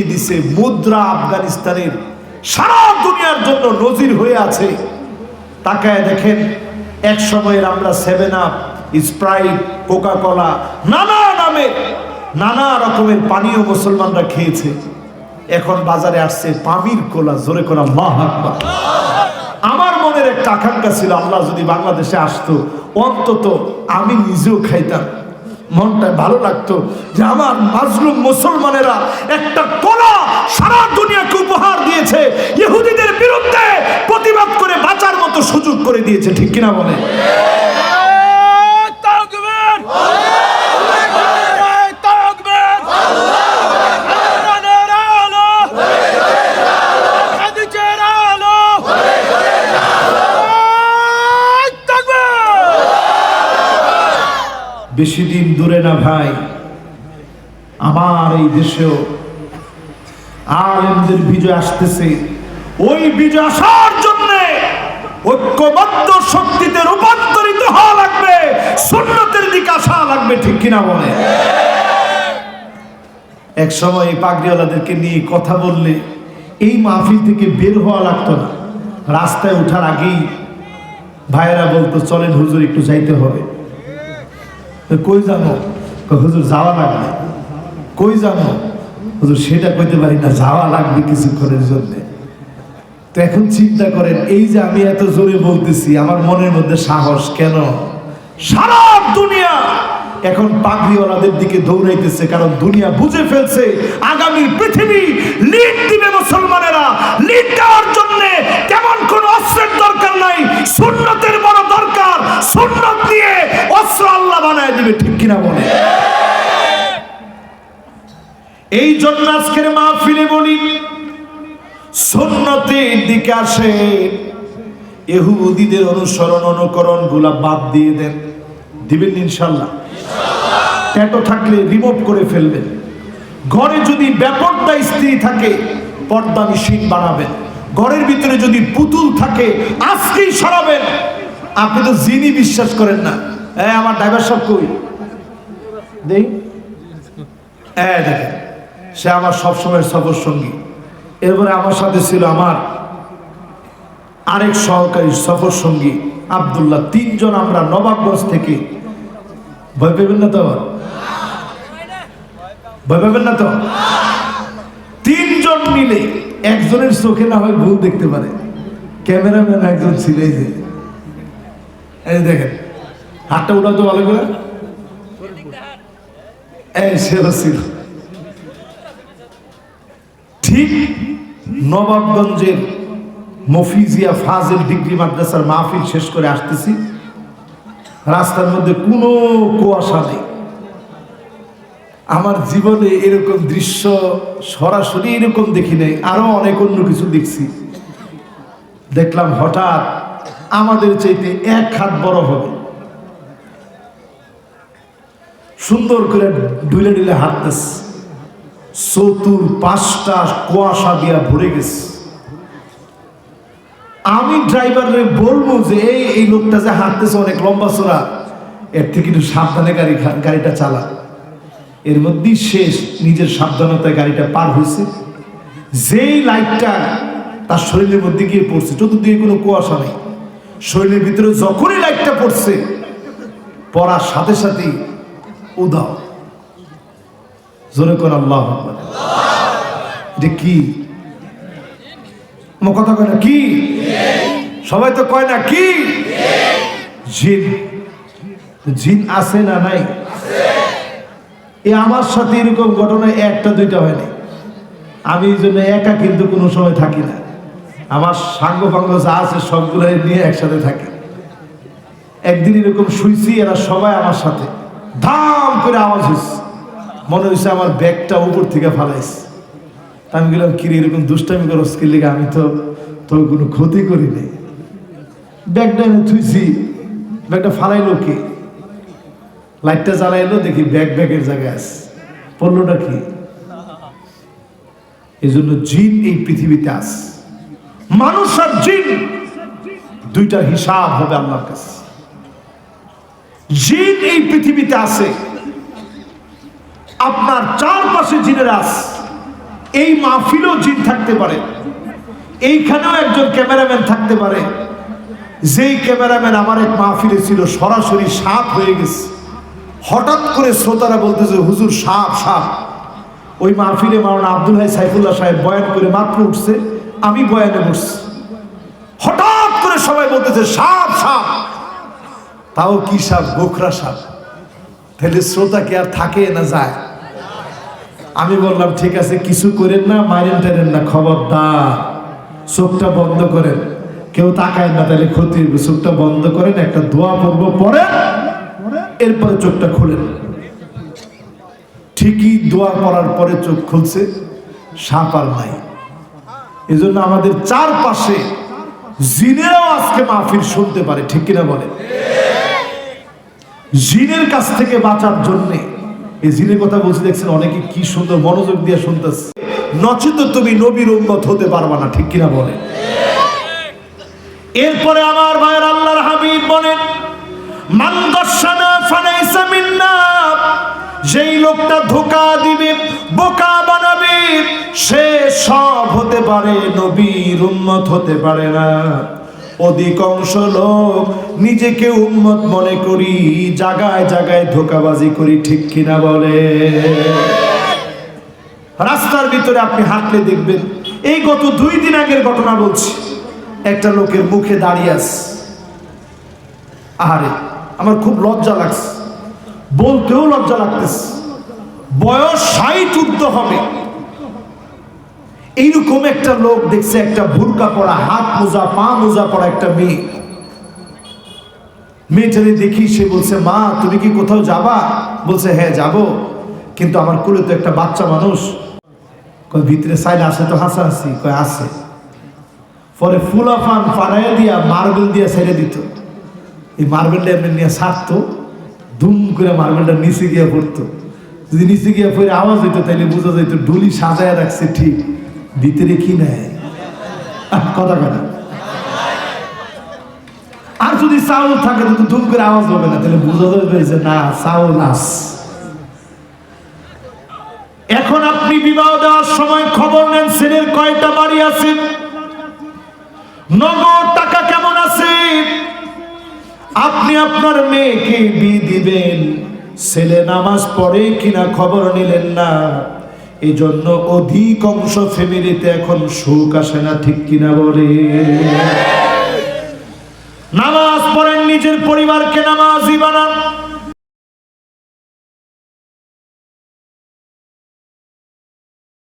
দিয়ে দিছে মুদ্রা আফগানিস্তানের সারা দুনিয়ার জন্য নজির হয়ে আছে। তাকায় দেখেন, এক সময়ের আমরা seven up Sprite Coca Cola নানা নামে নানা রকমের পানীয় মুসলমানরা খেয়েছে। এখন বাজারে আসছে পামির কোলা, জোরে কোলা মা আমার মনের একটা আকাঙ্ক্ষা ছিল, আল্লাহ যদি বাংলাদেশে আসতো, অন্তত আমি নিজেও খাইতাম। মনটা ভালো লাগতো যে আমার মাজলুম মুসলমানেরা একটা কোলা সারা দুনিয়াকে উপহার দিয়েছে। ইহুদিদের বিরুদ্ধে প্রতিবাদ করে বাঁচার মতো সুযোগ করে দিয়েছে। ঠিক কিনা বলে বেশি দিন দূরে না ভাই। আমার এই দেশেও আলেমদের বিজয় আসতেছে। ওই বিজয় আসার জন্য ঐক্যবদ্ধ শক্তিতে রূপান্তরিত হওয়া লাগবে, সুন্নতের দিকে আসা লাগবে, ঠিক কিনা বলে? এক সময় এই পাগড়িওয়ালাদেরকে নিয়ে কথা বললে এই মাহফিল থেকে বের হওয়া লাগতো না। রাস্তায় ওঠার আগেই ভাইয়েরা বলতো, চলেন হুজুর, একটু যাইতে হবে। কই জানো হুজুর, যাওয়া লাগবে। কই জানো হুজুর, সেটা কইতে পারি না, যাওয়া লাগবে কিছুক্ষণের জন্য। তো এখন চিন্তা করেন, এই যে আমি এত জোরে বলতেছি, আমার মনের মধ্যে সাহস কেন? সারা দুনিয়া এখন পাগড়িওয়ালাদের দিকে দৌড়াইতেছে, কারণ দুনিয়া বুঝে ফেলছে আগামী পৃথিবী লিড দিবে মুসলমানেরা। লিড দেওয়ার জন্য তেমন কোন অস্ত্রের দরকার নাই, সুন্নতের বড় দরকার। সুন্নত দিয়ে অস্ত্র আল্লাহ বানায় দিবে, ঠিক কিনা বলে এই জন্য আজকের মাহফিলে বলি, সুন্নতের দিকে আসে এহুদিদের অনুসরণ, অনুকরণগুলা বাদ দিয়ে দেন। দিবেন ইনশাল্লাহ। ট্যাটো থাকলে রিমুভ করে ফেলবেন। ঘরে যদি ব্যাপারটা স্ত্রী থাকে, পর্দা নিষিদ্ধ বানাবেন। ঘরের ভিতরে যদি পুতুল থাকে আজকেই সরাবেন। আপনি তো জিনি বিশ্বাস করেন না। হ্যাঁ আমার ড্রাইভার সব কই? দেই। হ্যাঁ দেখেন, সে আমার সবসময় সফর সঙ্গী। এরপরে আমার সাথে ছিল আমার আরেক সহকারী সফর সঙ্গী, আবদুল্লাহ। তিনজন আমরা নবাবগঞ্জ থেকে। ভয় পেবেন না তো ভয় পাবেন না তো? তিনজন মিলে একজনের চোখে না হয় ভুল দেখতে পারে। ক্যামেরাম্যান একজন ছিল এই যে এই দেখেন, হাতটা উঠা তো ভালো করে। এই ঠিক নবাবগঞ্জের মফিজিয়া ফাজেল ডিগ্রি মাদ্রাসার মাহফিল শেষ করে আসতেছি। রাস্তার মধ্যে কোনো কুয়াশা নেই। আমার জীবনে এরকম দৃশ্য সরাসরি এরকম দেখি নাই, আরও অনেক অন্য কিছু দেখছি। দেখলাম হঠাৎ আমাদের চাইতে এক হাত বড় হবে। সুন্দর করে ডুলে ডুলে হাঁটতেছে। চতুর পাঁচটা কুয়াশা দিয়া ভরে গেছে। আমি ড্রাইভারে বলব যে, এই লোকটা যে হাঁটতেছে অনেক লম্বা চোরা, এর থেকে একটু সাবধানে গাড়ি গাড়িটা চালা। এর মধ্যেই শেষ নিজের সাবধানতায় গাড়িটা পার হয়েছে। যেই লাইটটা তার শরীরের মধ্যে গিয়ে পড়ছে, চতুর্দিকে কোনো কুয়াশা নেই। শরীরের ভিতরে যখনই লাইটটা পড়ছে, পড়ার সাথে সাথেই উদাও। জোরে কোন আল্লাহ। এটা কি? আমার কথা কয় না, কি? সবাই তো কয় না, কি? জিন। জিন আছে না নাই? এ আমার সাথে এরকম ঘটনা একটা, দুইটা হয়নি। আমি এই জন্য একা কিন্তু কোনো সময় থাকি না। আমার সাঙ্গ ফাঙ্গ যা আছে সবগুলো নিয়ে একসাথে থাকি। একদিন এরকম শুইছি, এরা সবাই আমার সাথে। ধাম করে আওয়াজ হয়েছে মনে হয়েছে আমার ব্যাগটা উপর থেকে ফালাইছে। আমি গেলাম কিরে, এরকম দুষ্টামি করো স্কিল লিগে? আমি তো তোর কোনো ক্ষতি করিনি। ব্যাগটা এনে থুইছি। ব্যাগটা ফালাইলো কে? লাইটটা জ্বালাইলো, দেখি ব্যাগ ব্যাগের জায়গায় আছে। পড়লোটা কি? এই জন্য জিন এই পৃথিবীতে আস মানুষ আর জিন, দুইটা হিসাব হবে আল্লাহর কাছে। জিন এই পৃথিবীতে আছে, আপনার চারপাশে জিনের আস এই মাহফিলেও জিন থাকতে পারে। এইখানেও একজন ক্যামেরাম্যান থাকতে পারে। যেই ক্যামেরাম্যান আমার এক মাহফিলে ছিল, সরাসরি সাপ হয়ে গেছে। হঠাৎ করে শ্রোতারা বলতেছে, হুজুর, সাপ সাপ। ওই মাহফিলে মাওলানা আব্দুল হাই সাইফুল্লাহ সাহেব বয়ান করে মাত্র উঠছে, আমি বয়ানে বসছি। হঠাৎ করে সবাই বলতেছে, সাপ সাপ। তাও কি সাপ? গোখরা সাপ। তাহলে শ্রোতা কি আর থাকে না যায়? আমি বললাম, ঠিক আছে, কিছু করেন না মারেন টারেন না, খবরদার। চোখটা বন্ধ করেন। কেউ তাকায় না, তাহলে ক্ষতি চোখটা বন্ধ করেন, একটা দোয়া পড়ব পরে এরপরে চোখটা খুলেন। ঠিকই দোয়া পড়ার পরে চোখ খুলছে, সাপ আর নাই এজন্য আমাদের চারপাশে জিনেরাও আজকে মাহফিল শুনতে পারে, ঠিক কিনা বলে? জিনের কাছ থেকে বাঁচার জন্যে, এই জিনের কথা বলছি, দেখছেন অনেকে কি সুন্দর মনোযোগ দিয়ে শুনতেছে। নচিত তুমি নবীর উন্মত হতে পারবা না, ঠিক কিনা বলে? এরপরে আমার ভাইয়ের আল্লাহর হাবিব বলেন, মান মিন্না যেই লোকটা ধোকা দিবে, বোকা বানাবে, সে সব হতে পারে, নবীর উম্মত হতে পারে না। অধিকাংশ লোক নিজেকে উম্মত মনে করি জায়গায় জায়গায় ধোকাবাজি করি, ঠিক কিনা বলে? রাস্তার ভিতরে আপনি হাঁটলে দেখবেন, এই গত দুই দিন আগের ঘটনা বলছি, একটা লোকের মুখে দাঁড়িয়ে আছে। আহারে আমার খুব লজ্জা লাগছে। বলতেও লজ্জা লাগতেছে। বয়স ষাট ঊর্ধ্ব হবে। এইরকম একটা লোক দেখছে, একটা ভুরকা পরা, হাত মোজা, পা মোজা পরা একটা মেয়ে। মেয়েটারে দেখি সে বলছে, মা, তুমি কি কোথাও যাবা? বলছে হ্যাঁ যাব। কিন্তু আমার কুলে তো একটা বাচ্চা মানুষ। কয়, ভিতরে সাইড আসে তো হাসাহাসি। কয় আসে পরে ফুলাফান ফাড়াইয়া দিয়া, মার্বেল দিয়া ছেড়ে দিত। এই মার্বেলটা এমনি নিয়ে ছাড়তো ধুম করে মার্বেলটা নিচে গিয়ে পড়তো। যদি নিচে গিয়ে পড়ে আওয়াজ হইতো তাহলে বোঝা যাইতো ডুলি সাজায় রাখছে ঠিক, ভিতরে কি নেয় কথা কথা আর যদি চাউল থাকে তো ধুম করে আওয়াজ হবে না তাহলে বোঝা যাবে যে না, চাউল আস। এখন আপনি বিবাহ দেওয়ার সময় খবর নেন, ছেলের কয়টা বাড়ি আছে? নগদ টাকা কেমন আছে? আপনি আপনার মেয়েকে বিয়ে দিবেন। ছেলে নামাজ পড়ে কিনা খবর নিলেন না। এই জন্য অধিকাংশ ফ্যামিলিতে এখন সুখ আসে না, ঠিক কিনা বলে? নামাজ পড়েন, নিজের পরিবারকে নামাজই বানান।